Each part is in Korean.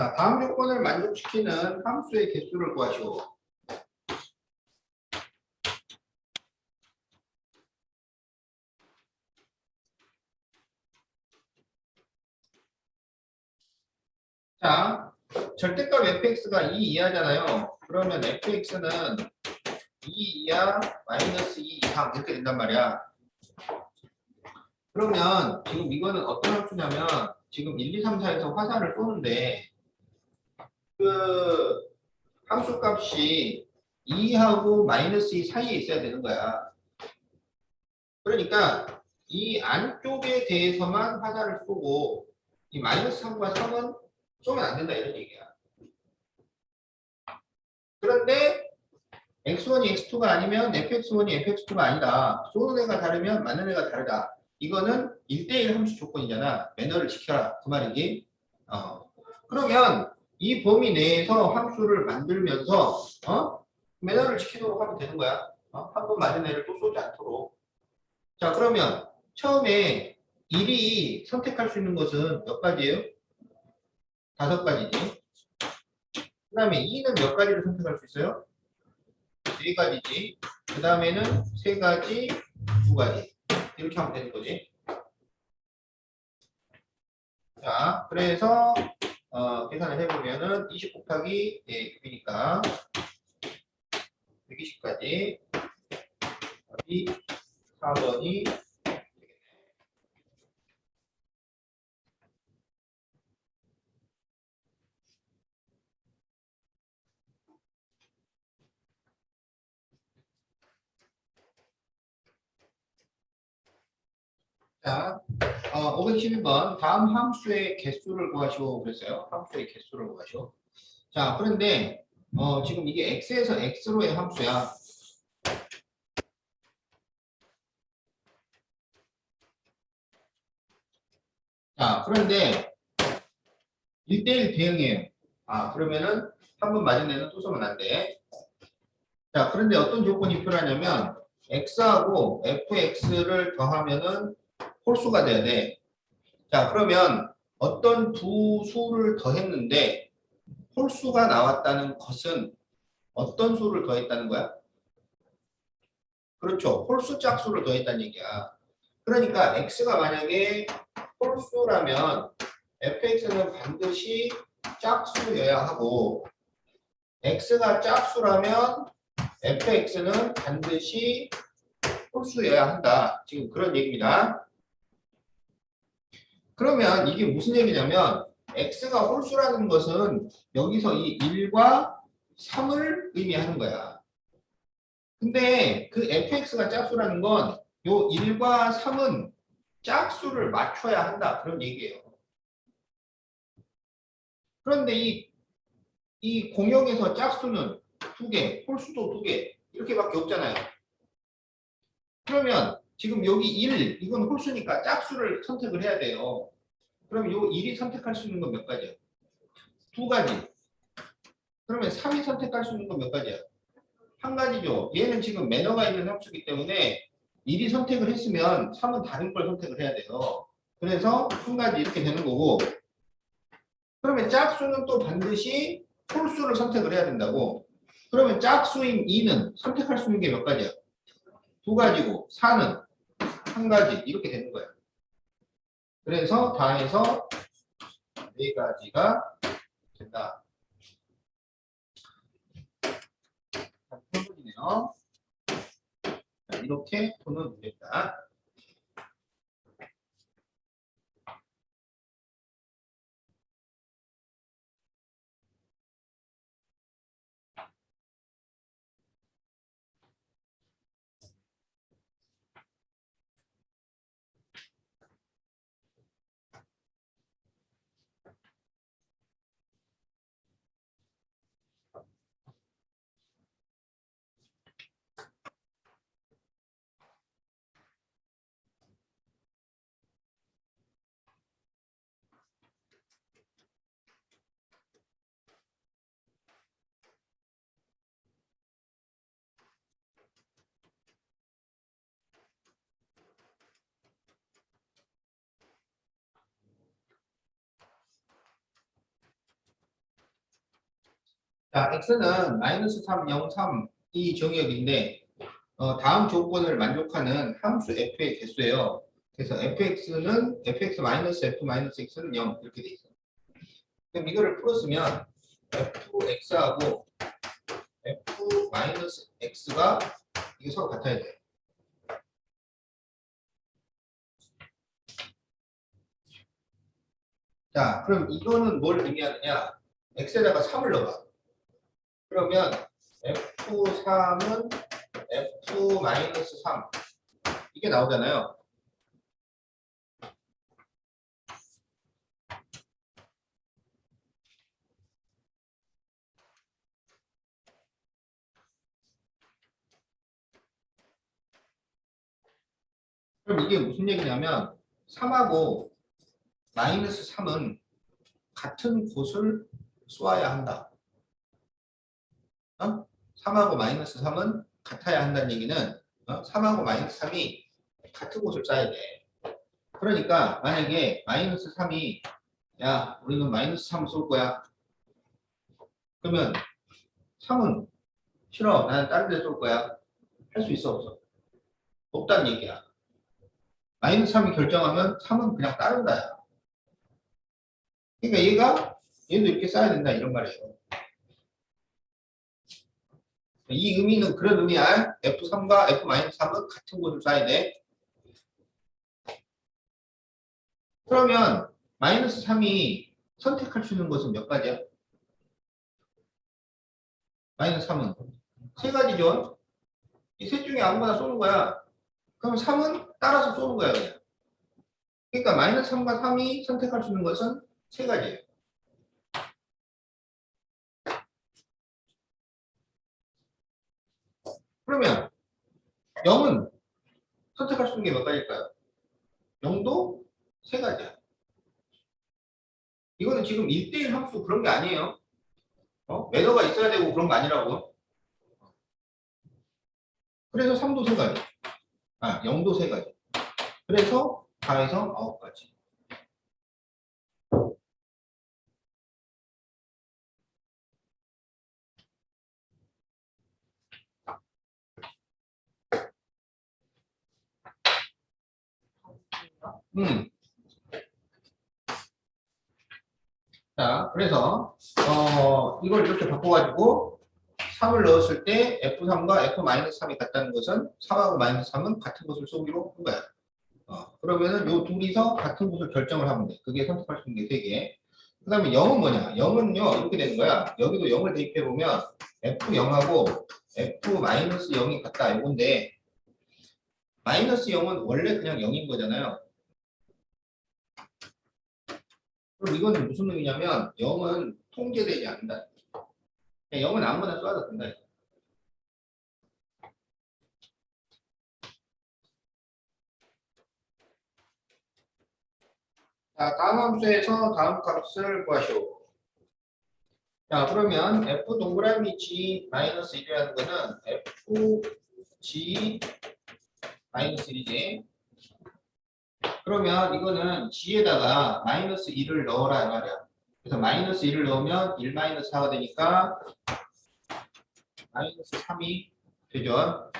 자, 다음 조건을 만족시키는 함수의 개수를 구하시오. 자, 절대값 fx가 2 이하잖아요. 그러면 fx는 2 이하 마이너스 2 이상 이렇게 된단 말이야. 그러면 지금 이거는 어떤 함수냐면 지금 1, 2, 3, 4에서 화살을 쏘는데 그 함수 값이 2하고 마이너스 2 사이에 있어야 되는 거야. 그러니까 이 안쪽에 대해서만 화살을 쏘고 이 마이너스 3과 3은 쏘면 안 된다 이런 얘기야. 그런데 x1이 x2가 아니면 fx1이 fx2가 아니다. 쏘는 애가 다르면 맞는 애가 다르다. 이거는 1대1 함수 조건이잖아. 매너를 지켜라. 그 말이지. 어. 그러면 이 범위 내에서 함수를 만들면서 어? 매너를 지키도록 하면 되는 거야. 어? 한번 맞은 애를 또 쏘지 않도록. 자, 그러면 처음에 1이 선택할 수 있는 것은 몇 가지예요? 다섯 가지지. 그 다음에 2는 몇 가지를 선택할 수 있어요? 네 가지지. 그 다음에는 세 가지, 두 가지. 이렇게 하면 되는 거지. 자, 그래서 어, 계산을 해보면은 20 곱하기 예, 6이니까 120까지 답이 4번이 자, 어, 512번 다음 함수의 개수를 구하시오 그랬어요. 함수의 개수를 구하시오. 자, 그런데 어, 지금 이게 x에서 x로의 함수야. 자, 그런데 1대1 대응이에요. 아, 그러면은 한 번 맞은 애는 또 쓰면 안 돼. 자, 그런데 어떤 조건이 필요하냐면 x하고 fx를 더하면은 홀수가 돼야 돼. 자, 그러면 어떤 두 수를 더했는데 홀수가 나왔다는 것은 어떤 수를 더했다는 거야? 그렇죠. 홀수 짝수를 더했다는 얘기야. 그러니까 x가 만약에 홀수라면 fx는 반드시 짝수여야 하고 x가 짝수라면 fx는 반드시 홀수여야 한다. 지금 그런 얘기입니다. 그러면 이게 무슨 얘기냐면 x가 홀수라는 것은 여기서 이 1과 3을 의미하는 거야. 근데 그 fx가 짝수라는 건 요 1과 3은 짝수를 맞춰야 한다. 그런 얘기예요. 그런데 이, 이 공역에서 짝수는 두 개, 홀수도 두 개, 이렇게밖에 없잖아요. 그러면 지금 여기 1, 이건 홀수니까 짝수를 선택을 해야 돼요. 그럼 요 1이 선택할 수 있는 건 몇 가지야? 두 가지. 그러면 3이 선택할 수 있는 건 몇 가지야? 한 가지죠. 얘는 지금 매너가 있는 함수기 때문에 1이 선택을 했으면 3은 다른 걸 선택을 해야 돼요. 그래서 한 가지 이렇게 되는 거고 그러면 짝수는 또 반드시 홀수를 선택을 해야 된다고 그러면 짝수인 2는 선택할 수 있는 게 몇 가지야? 두 가지고 4는 한 가지 이렇게 되는 거야. 그래서 다 해서 네 가지가 된다. 자, 표본이네요. 자, 이렇게 푸는 문제입니다. 자, x는 마이너스 3, 0, 3이 정역인데 어, 다음 조건을 만족하는 함수 f의 개수예요. 그래서 fx는 fx 마이너스 f 마이너스 x는 0 이렇게 돼 있어요. 그럼 이거를 풀었으면 fx하고 f 마이너스 x가 이게 서로 같아야 돼요. 자, 그럼 이거는 뭘 의미하느냐? x에다가 3을 넣어봐. 그러면 f3은 f-3 이게 나오잖아요. 그럼 이게 무슨 얘기냐면 3하고 마이너스 3은 같은 곳을 쏘아야 한다. 어? 3하고 마이너스 3은 같아야 한다는 얘기는 어? 3하고 마이너스 3이 같은 곳을 쏴야 돼. 그러니까 만약에 마이너스 3이 야 우리는 마이너스 3 쏠 거야. 그러면 3은 싫어 나는 다른 데 쏠 거야. 할 수 있어 없어? 없다는 얘기야. 마이너스 3이 결정하면 3은 그냥 따른다야. 그러니까 얘가 얘도 이렇게 써야 된다 이런 말이에요. 이 의미는 그런 의미야. F3과 F-3은 같은 곳을 써야 돼. 그러면 마이너스 3이 선택할 수 있는 것은 몇 가지야? 마이너스 3은 세 가지죠. 이 셋 중에 아무거나 쏘는 거야. 그럼 3은 따라서 쏘는 거야. 그러니까 마이너스 3과 3이 선택할 수 있는 것은 세 가지예요. 그러면 0은 선택할 수 있는 게 몇 가지일까요? 0도 세 가지야. 이거는 지금 1대1 함수 그런 게 아니에요. 어? 매너가 있어야 되고 그런 거 아니라고. 그래서 3도 세 가지. 아, 0도 세 가지. 그래서 4에서 9가지. 음. 자, 그래서 어, 이걸 이렇게 바꿔가지고 3을 넣었을 때 F3과 F-3이 같다는 것은 3하고 마이너스 3은 같은 곳을 쏘기로 한 거야. 어, 그러면은 요 둘이서 같은 곳을 결정을 하면 돼. 그게 선택할 수 있는 게 3개. 그 다음에 0은 뭐냐? 0은요, 이렇게 되는 거야. 여기도 0을 대입해보면 F0하고 F-0이 같다. 이건데, 마이너스 0은 원래 그냥 0인 거잖아요. 그럼 이거는 무슨 의미냐면 0은 통제되지 않는다. 0은 아무거나 쏴도 된다. 자, 다음 함수에서 다음 값을 구하시오. 자, 그러면 f 동그라미 g 마이너스 1이라는 거는 f g 마이너스 1이지. 그러면 이거는 g에다가 마이너스 1을 넣어라 이 말이야. 그래서 마이너스 1을 넣으면 1 마이너스 4가 되니까 마이너스 3이 되죠.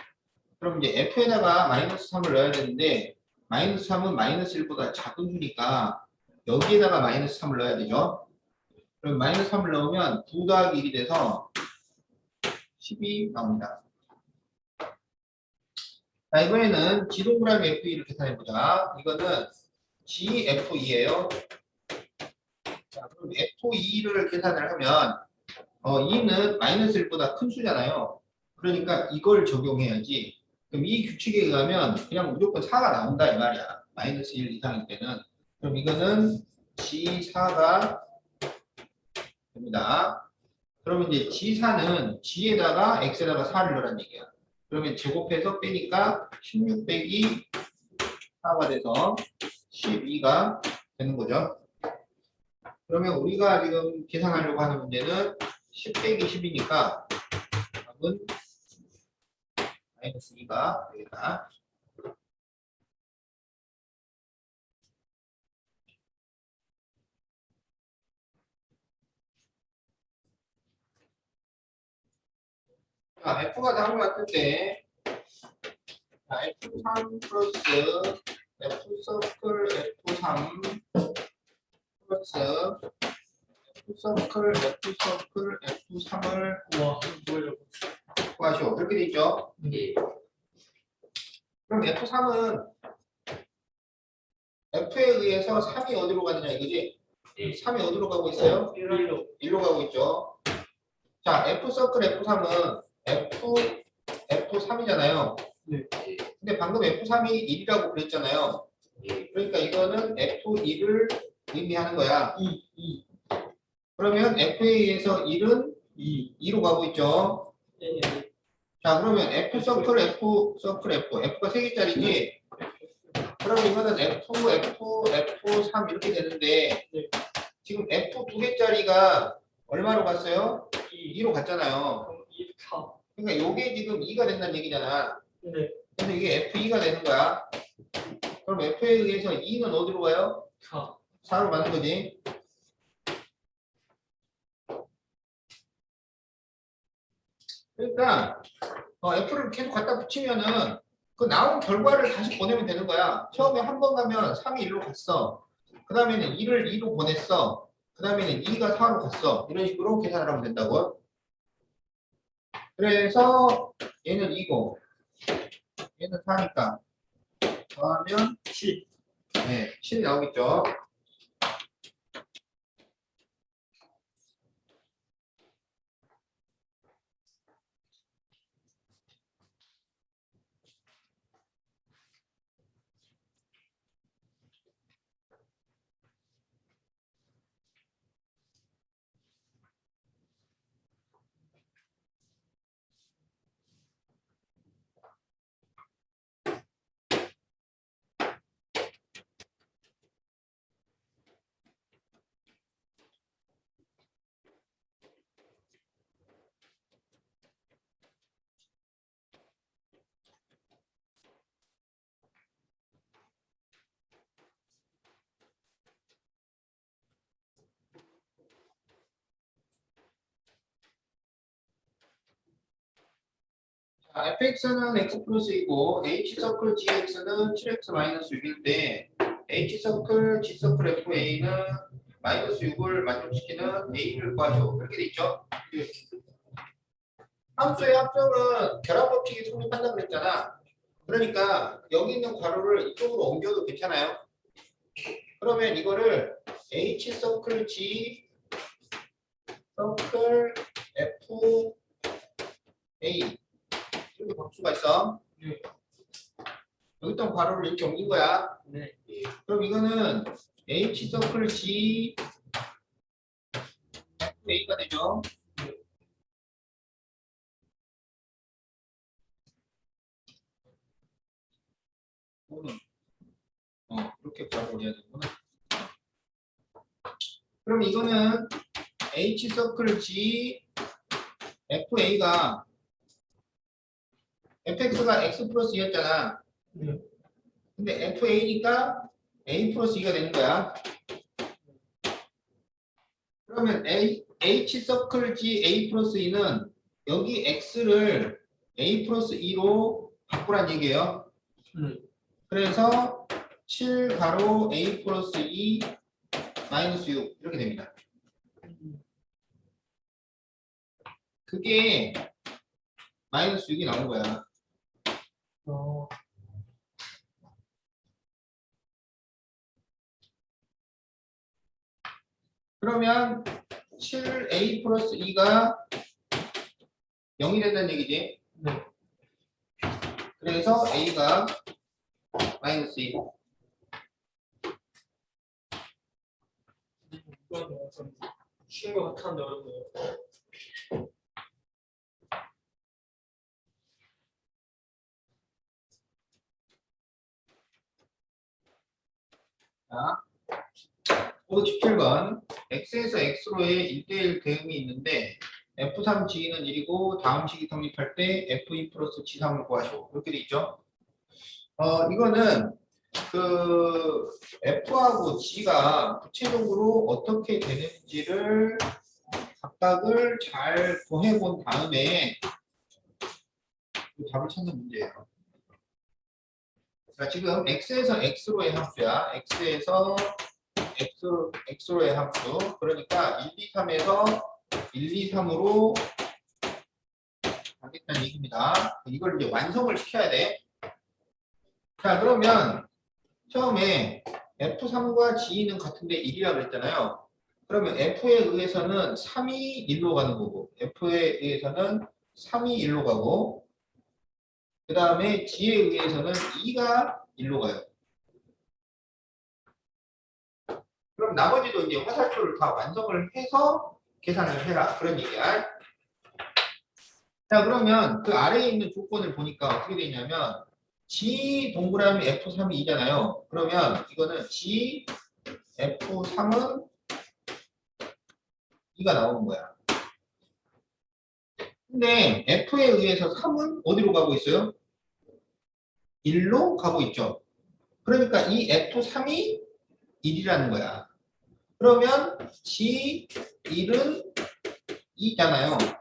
그럼 이제 f에다가 마이너스 3을 넣어야 되는데 마이너스 3은 마이너스 1보다 작은 수니까 여기에다가 마이너스 3을 넣어야 되죠. 그럼 마이너스 3을 넣으면 9 더하기 1이 돼서 10이 나옵니다. 자, 이번에는 지동그라미 F2를 계산해보자. 이거는 GF2예요. 자, 그럼 F2를 계산을 하면 어, 2는 마이너스 1보다 큰 수잖아요. 그러니까 이걸 적용해야지. 그럼 이 규칙에 의하면 그냥 무조건 4가 나온다 이 말이야. 마이너스 1 이상일 때는. 그럼 이거는 G4가 됩니다. 그러면 이제 G4는 G에다가 X에다가 4를 넣으란 얘기야. 그러면 제곱해서 빼니까 16 빼기 4가 돼서 12가 되는 거죠. 그러면 우리가 지금 계산하려고 하는 문제는 10 빼기 10이니까 답은 마이너스 2가 되겠다. 자, F가 다음 것 같은데, 자, F3 플러스 F 서클 F3 플러스 F 서클 F 서클 F3을 우와, 뭐예요? 구하시오. 이렇게 돼 있죠? 예. 그럼 F3은 F에 의해서 3이 어디로 가느냐 이거지? 예. 3이 어디로 가고 있어요? 일로. 1로 가고 있죠. 자, F 서클 F3은 F F3이잖아요. 네. 근데 방금 F3이 1이라고 그랬잖아요. 예. 그러니까 이거는 F2를 의미하는 거야. 이, 이, 그러면 F에 의해서 1은 이. 2로 가고 있죠. 예, 예. 자, 그러면 F 서클 F 서클 F F가 3개짜리지. 그럼 이거는 F, F, F3 이렇게 되는데 네. 지금 F 두 개짜리가 얼마로 갔어요? 이, 2로 갔잖아요. 그럼 이, 사. 그러니까 요게 지금 2가 된다는 얘기잖아. 네. 그래서 이게 F2가 되는 거야. 그럼 F에 의해서 2는 어디로 가요? 사. 4로 가는 거지. 그러니까 어, F를 계속 갖다 붙이면은 그 나온 결과를 다시 보내면 되는 거야. 처음에 한 번 가면 3이 1로 갔어. 그 다음에는 2를 2로 보냈어. 그 다음에는 2가 4로 갔어. 이런 식으로 계산을 하면 된다고. 그래서 얘는 2고 얘는 4니까 더하면 칠. 네, 7이 나오겠죠. 자, fx는 x 플러스 2고 h 서클 gx는 7x 마이너스 6일 때 h 서클 g 서클 fa는 마이너스 6을 만족시키는 a를 구하죠. 이렇게 돼 있죠. 함수의 합성은 결합 법칙이 성립한다고 그랬잖아. 그러니까 여기 있는 괄호를 이쪽으로 옮겨도 괜찮아요. 그러면 이거를 h 서클 g 서클 f a 이렇게 바꿀 수가 있어. 네. 여기 있던 괄호를 이렇게 옮긴 거야. 네. 그럼 이거는 H 서클 G A가 되죠. 이거는 어 이렇게 괄호를 해야 되구나. 그럼 이거는 H 서클 G FA가 fx가 x 플러스 2였잖아. 네. 근데 fa니까 a 플러스 2가 되는 거야. 그러면 a, h 서클 g a 플러스 2는 여기 x를 a 플러스 2로 바꾸란 얘기예요. 네. 그래서 7 가로 a 플러스 2 마이너스 6 이렇게 됩니다. 그게 마이너스 6이 나온 거야. 어, 그러면 7a 플러스 2가 0이 된다는 얘기지. 네. 그래서 a가 마이너스 2. 이건 뭐좀 쉬운 것 같았는데 어렵네요. 코드 17번 x에서 x로의 1대1 대응이 있는데 f3g는 1이고 다음 식이 성립할 때 f2 플러스 g3을 구하시오. 이렇게 돼 있죠. 어 이거는 그 f하고 g가 구체적으로 어떻게 되는지를 각각을 잘 구해본 다음에 그 답을 찾는 문제예요. 자, 지금 x에서 x로의 함수야. x에서 x, x로의 함수. 그러니까 1, 2, 3에서 1, 2, 3으로 가겠다는 얘기입니다. 이걸 이제 완성을 시켜야 돼. 자, 그러면 처음에 F3과 G는 같은데 1이라고 그랬잖아요. 그러면 F에 의해서는 3이 1로 가는 거고, F에 의해서는 3이 1로 가고, 그 다음에 G에 의해서는 2가 1로 가요. 그럼 나머지도 이제 화살표를 다 완성을 해서 계산을 해라. 그런 얘기야. 자, 그러면 그 아래에 있는 조건을 보니까 어떻게 되냐면, G 동그라미 F3이 2잖아요. 그러면 이거는 G F3은 2가 나오는 거야. 근데 F에 의해서 3은 어디로 가고 있어요? 1로 가고 있죠. 그러니까 이 F3이 1이라는 거야. 그러면 G1은 2잖아요.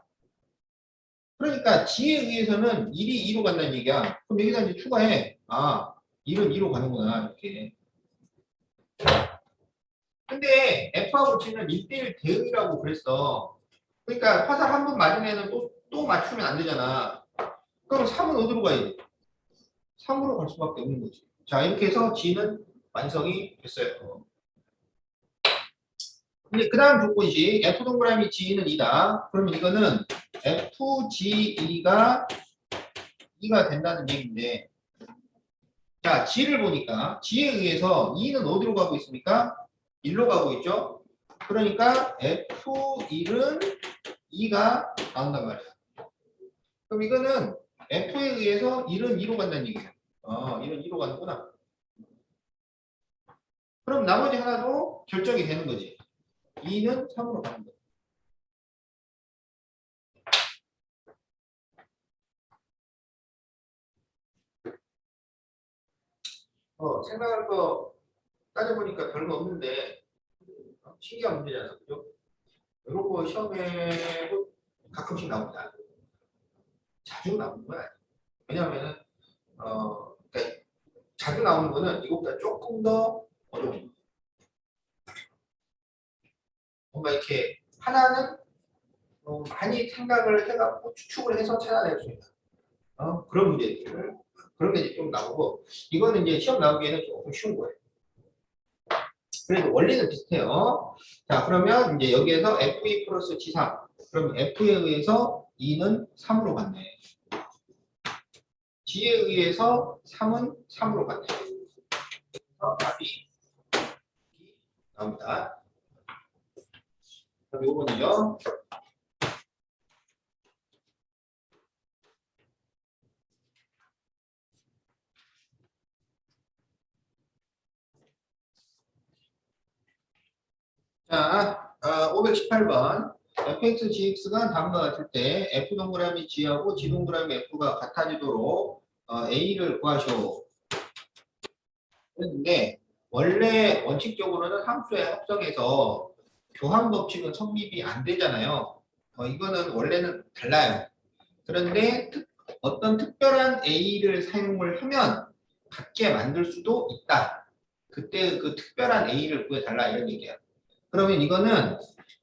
그러니까 G에 의해서는 1이 2로 간다는 얘기야. 그럼 여기다 이제 추가해. 아, 1은 2로 가는구나. 이렇게. 근데 F하고 G는 1대1 대응이라고 그랬어. 그러니까 화살 한번 애는 또, 또 맞추면 안 되잖아. 그럼 3은 어디로 가야 돼? 3으로 갈 수밖에 없는 거지. 자, 이렇게 해서 G는 완성이 됐어요. 근데 그 다음 조건이지. F 동그라미 G는 2다. 그러면 이거는 FGE가 2가 된다는 얘기인데 자, G를 보니까 G에 의해서 2는 어디로 가고 있습니까? 1로 가고 있죠? 그러니까 F1은 2가 나온단 말이야. 그럼 이거는 F에 의해서 1은 2로 간다는 얘기예요. 아, 1은 2로 가는구나. 그럼 나머지 하나도 결정이 되는 거지. 2는 3으로 가는 거야. 어, 생각할 거 따져보니까 별거 없는데 어, 신기한 문제잖아, 그죠? 이런 거 시험에도 가끔씩 나옵니다. 자주 나오는 건 아니에요. 왜냐하면 어, 그러니까 자주 나오는 거는 이것보다 조금 더 어려운 거. 뭔가 이렇게 하나는 어, 많이 생각을 해갖고 추측을 해서 찾아낼 수 있는 어, 그런 문제들 그런 게 좀 나오고 이거는 이제 시험 나오기에는 조금 쉬운 거예요. 그래도 원리는 비슷해요. 자, 그러면 이제 여기에서 F2 플러스 G3. 그럼 F에 의해서 2는 3으로 갔네. G에 의해서 3은 3으로 갔네. 답이 나옵니다. 그럼 요거는요. 자, 아, 518번. Fx, gx가 다음과 같을 때 f 동그라미 g하고 g 동그라미 f가 같아지도록 어, a를 구하시오. 그랬는데 원래 원칙적으로는 함수의 합성에서 교환 법칙은 성립이 안 되잖아요. 어, 이거는 원래는 달라요. 그런데 특- 어떤 특별한 a를 사용을 하면 같게 만들 수도 있다. 그때 그 특별한 a를 구해달라 이런 얘기야. 그러면 이거는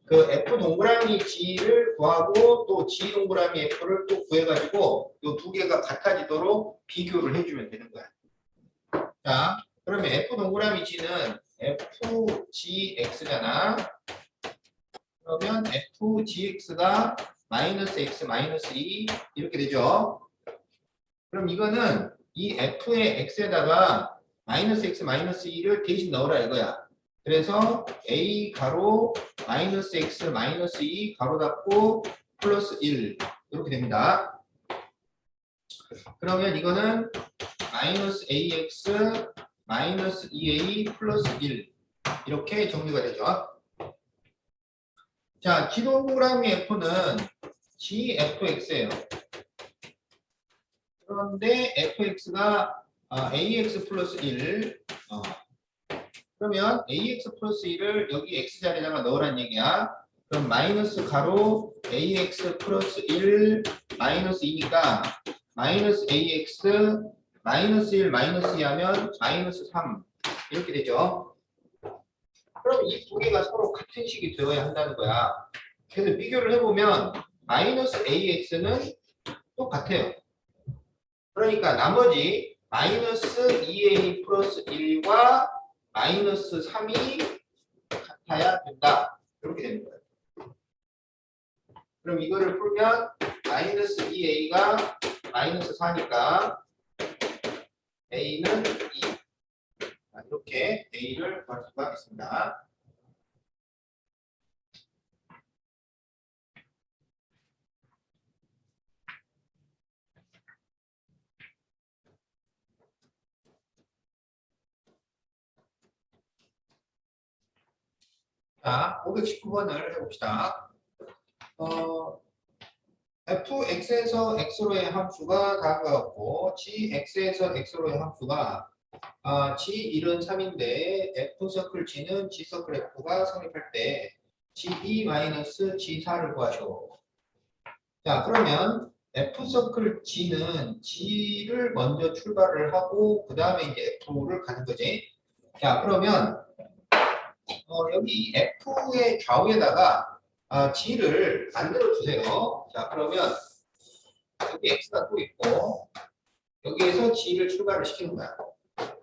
그 F 동그라미 G를 구하고 또 G 동그라미 F를 또 구해가지고 이 두 개가 같아지도록 비교를 해주면 되는 거야. 자, 그러면 F 동그라미 G는 FGX잖아. 그러면 FGX가 마이너스 X 마이너스 2 이렇게 되죠. 그럼 이거는 이 F의 X에다가 마이너스 X 마이너스 2를 대신 넣으라 이거야. 그래서 a 가로 마이너스 x 마이너스 2 가로 닫고 플러스 1 이렇게 됩니다. 그러면 이거는 마이너스 ax 마이너스 2a 플러스 1 이렇게 정리가 되죠. 자, 기동그라미 f는 gfx예요. 그런데 fx가 아, ax 플러스 1 어, 그러면 ax 플러스 1을 여기 x 자리에다가 넣으란 얘기야. 그럼 마이너스 가로 ax 플러스 1 마이너스 2니까 마이너스 ax 마이너스 1 마이너스 2 하면 마이너스 3 이렇게 되죠. 그럼 이 두 개가 서로 같은 식이 되어야 한다는 거야. 그래서 비교를 해보면 마이너스 ax는 똑같아요. 그러니까 나머지 마이너스 2a 플러스 1과 마이너스 3이 같아야 된다. 이렇게 되는 거예요. 그럼 이거를 풀면 마이너스 2a가 마이너스 4니까 a는 2. 자, 이렇게 a를 구할 수가 있습니다. 자, 519번을 해봅시다. 어, fx에서 x로의 함수가 같고 gx에서 x로의 함수가 아, g1은 3인데 f 서클 g는 g 서클 f가 성립할 때 g2 마이너스 g4를 구하시오. 자, 그러면 f 서클 g는 g를 먼저 출발을 하고 그 다음에 이제 f를 가는 거지. 자, 그러면 어, 여기 f의 좌우에다가 아, g를 만들어 주세요. 자, 그러면 여기 x가 또 있고 여기에서 g를 출발을 시키는 거야.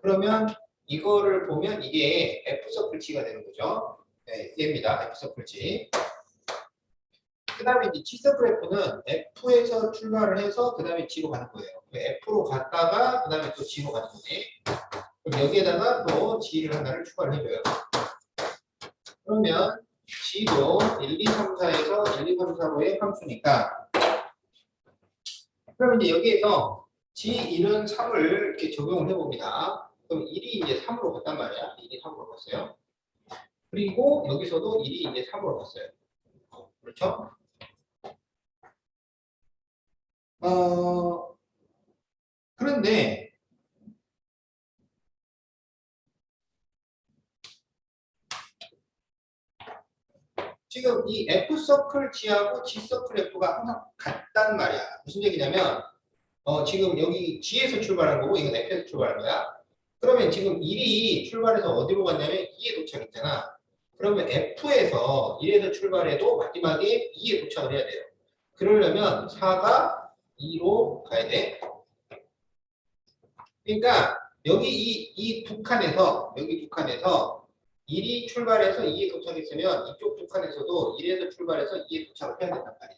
그러면 이거를 보면 이게 f 서클 g가 되는 거죠. 네, 얘입니다. f 서클 g. 그 다음에 이제 g 서클 f는 f에서 출발을 해서 그 다음에 g로 가는 거예요. 그 f로 갔다가 그 다음에 또 g로 가는 거지. 그럼 여기에다가 또 g를 하나를 추가를 해줘요. 그러면 G도 1, 2, 3, 4에서 1, 2, 3, 4로의 함수니까 그럼 이제 여기에서 G1은 3을 이렇게 적용을 해봅니다. 그럼 1이 이제 3으로 갔단 말이야. 1이 3으로 갔어요. 그리고 여기서도 1이 이제 3으로 갔어요. 그렇죠? 어, 그런데 지금 이 F 서클 G하고 G 서클 F가 항상 같단 말이야. 무슨 얘기냐면, 어, 지금 여기 G에서 출발한 거고, 이건 F에서 출발한 거야. 그러면 지금 1이 출발해서 어디로 갔냐면 2에 도착했잖아. 그러면 F에서 1에서 출발해도 마지막에 2에 도착을 해야 돼요. 그러려면 4가 2로 가야 돼. 그러니까 여기 이, 이두 칸에서, 여기 두 칸에서 1이 출발해서 2에 도착했으면 이쪽 두 칸에서도 1에서 출발해서 2에 도착을 해야 된단 말이야.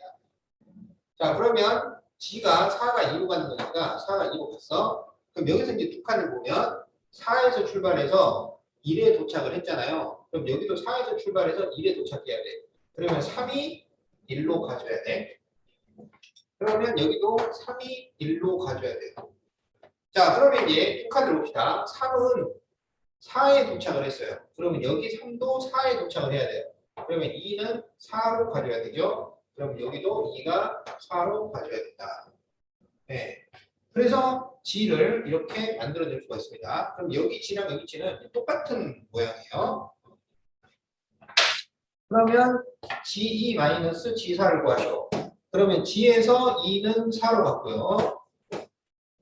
자, 그러면 G가 4가 2로 가는 거니까 4가 2로 갔어. 그럼 여기서 이제 두 칸을 보면 4에서 출발해서 1에 도착을 했잖아요. 그럼 여기도 4에서 출발해서 1에 도착해야 돼. 그러면 3이 1로 가줘야 돼. 그러면 여기도 3이 1로 가줘야 돼. 자, 그러면 이제 두 칸을 봅시다. 3은 4에 도착을 했어요. 그러면 여기 3도 4에 도착을 해야 돼요. 그러면 2는 4로 가져야 되죠. 그럼 여기도 2가 4로 가져야 된다. 네. 그래서 G를 이렇게 만들어 줄 수가 있습니다. 그럼 여기 G랑 여기 G는 똑같은 모양이에요. 그러면 G2-G4를 구하시오. 그러면 G에서 2는 4로 갔고요.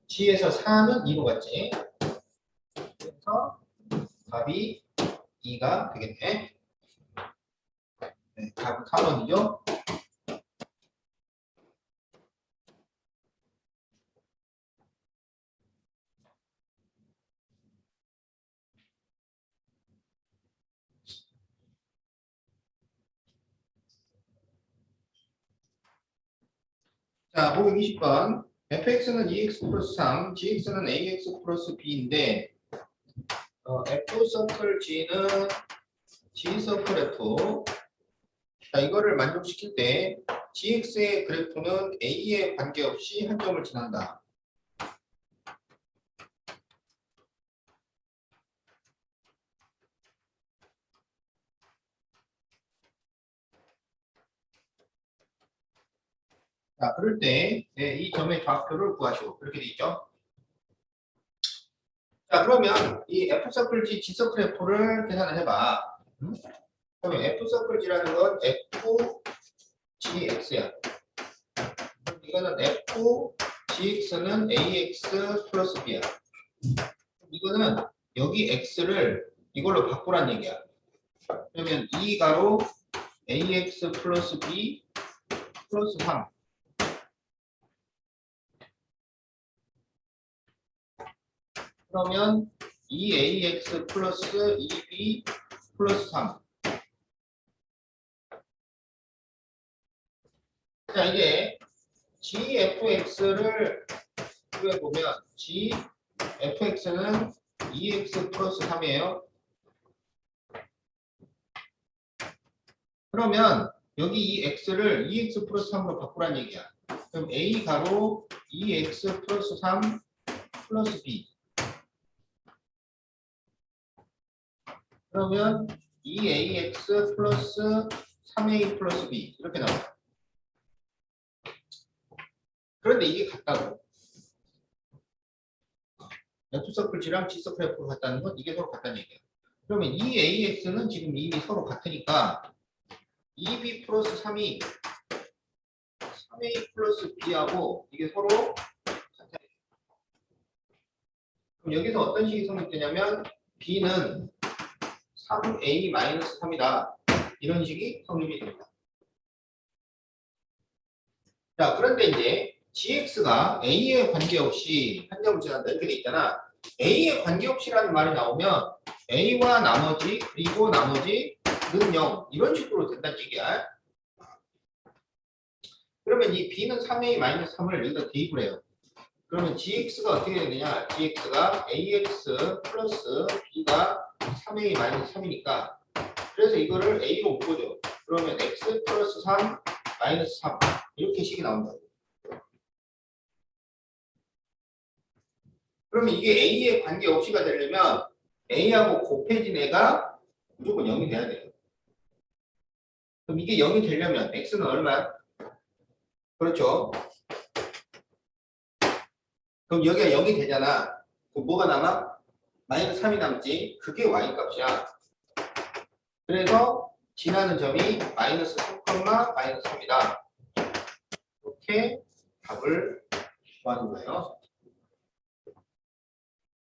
G에서 4는 2로 갔지. 답이 2가 되겠네. 네, 답은 4번이죠. 자, 보기 20번. fx는 2x 플러스 3, gx는 ax 플러스 b인데 어, F 서클 G는 G 서클 F. 자, 이거를 만족시킬 때 GX의 그래프는 A에 관계없이 한 점을 지난다. 자, 그럴 때이 점의 좌표를 구하시오. 그렇게 돼 있죠? 자, 그러면 이 F 서클 G, G 서클 F를 계산을 해봐. 음? 그러면 F 서클 G라는 건 F, G, X야. 이거는 F, gx는 ax 플러스 b야. 이거는 여기 x를 이걸로 바꾸란 얘기야. 그러면 2가로 ax 플러스 b 플러스 3. 그러면 2ax 플러스 2b 플러스 3. 자, 이제 gfx를 구해보면 gfx는 2x 플러스 3이에요. 그러면 여기 이 x를 2x 플러스 3으로 바꾸란 얘기야. 그럼 a 가로 2x 플러스 3 플러스 b. 그러면 2ax 플러스 3a 플러스 b 이렇게 나와요. 그런데 이게 같다고. F서클지랑 G서클 F가 같다는 건 이게 서로 같다는 얘기예요. 그러면 이 AX는 지금 이미 서로 같으니까 2B 플러스 3이 3A 플러스 B하고 이게 서로 같아요. 그럼 여기서 어떤 식이 성립되냐면 B는 3A 마이너스 3이다. 이런 식이 성립이 됩니다. 자, 그런데 이제 gx가 a에 관계없이 한 점을 지난다 이렇게 돼 있잖아. a에 관계없이라는 말이 나오면 a와 나머지 그리고 나머지는 0 이런 식으로 된다는 얘기야. 그러면 이 b는 3a 마이너스 3을 여기다 대입을 해요. 그러면 gx가 어떻게 되느냐? gx가 ax 플러스 b가 3a 마이너스 3이니까 그래서 이거를 a로 묶어줘. 그러면 x 플러스 3 마이너스 3 이렇게 식이 나온다. 그러면 이게 A에 관계없이가 되려면 A하고 곱해진 애가 무조건 0이 돼야 돼요. 그럼 이게 0이 되려면 X는 얼마야? 그렇죠. 그럼 여기가 0이 되잖아. 그럼 뭐가 남아? 마이너스 3이 남지. 그게 Y 값이야. 그래서 지나는 점이 마이너스 3, 마이너스 3이다. 이렇게 답을 구하는 거예요.